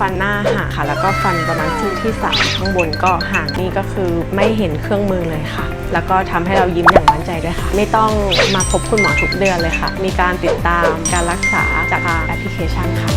ฟันหน้าห่างค่ะ แล้วก็ฟันประมาณซี่ที่สามข้างบนก็ห่างนี่ก็คือไม่เห็นเครื่องมือเลยค่ะ แล้วก็ทำให้เรายิ้มอย่างมั่นใจด้วยค่ะ ไม่ต้องมาพบคุณหมอทุกเดือนเลยค่ะ มีการติดตามการรักษาจากแอปพลิเคชันค่ะ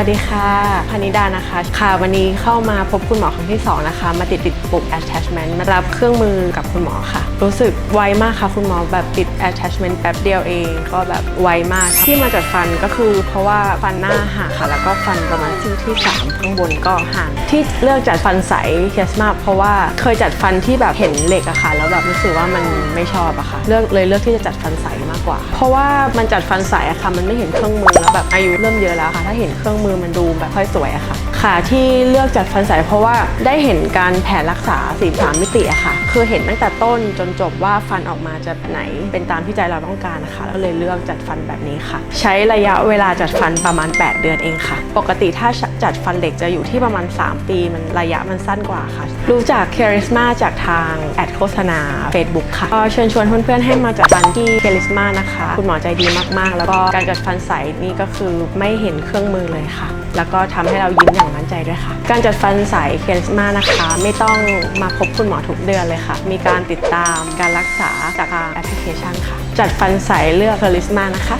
วัสดีค่ะพนิดานะคะ ค่ะ วันนี้เข้ามาพบคุณหมอครั้งที่ 2 นะคะ มาติดติดปุ่ม attachment มารับเครื่องมือกับคุณหมอค่ะ รู้สึกไวมากค่ะ คุณหมอแบบติด attachment แป๊บเดียวเอง ก็แบบไวมากที่มาจัดฟันก็คือ เพราะว่าฟันหน้าห่างค่ะ แล้วก็ฟันประมาณซี่ที่ 3 ข้างบนก็ห่าง ที่เลือกจัดฟันใสเคสมากเพราะว่าเคยจัดฟันที่แบบเห็นเหล็กอะค่ะ แล้วแบบรู้สึกว่ามันไม่ชอบอะค่ะ เลือกเลยเลือกที่จะจัดฟันใสมากกว่า เพราะว่ามันจัดฟันใสอะค่ะ มันไม่เห็นเครื่องมือแล้วแบบอายุเริ่มเยอะแล้วค่ะ ถ้าเห็นเครื่องมือมันดูแบบค่อยสวยอะค่ะ ค่ะ ที่เลือกจัดฟันใสเพราะว่าได้เห็นการแผนรักษาสีสามมิติอะค่ะ คือเห็นตั้งแต่ต้นจนจบว่าฟันออกมาจะไหน เป็นตามที่ใจเราต้องการนะคะก็เลยเลือกจัดฟันแบบนี้ค่ะ ใช้ระยะเวลาจัดฟันประมาณ 8 เดือนเองค่ะ ปกติถ้าจัดฟันเหล็กจะอยู่ที่ประมาณ 3 ปีมันระยะมันสั้นกว่าค่ะ รู้จักเคริสมาจากทางแอดโฆษณา Facebook ค่ะก็เชิญชวนเพื่อนๆให้มาจัดฟันที่เคริสมานะคะ คุณหมอใจดีมากๆ แล้วก็การจัดฟันใสนี่ก็คือไม่เห็นเครื่องมือเลยค่ะ แล้วก็ทำให้เรายิ้มอย่างมั่นใจด้วยค่ะ การจัดฟันสายเคริสมานะคะ ไม่ต้องมาพบคุณหมอทุกเดือนเลยค่ะ มีการติดตามการรักษาจากทางแอปพลิเคชันค่ะ จัดฟันสายเลือกเคริสมานะคะ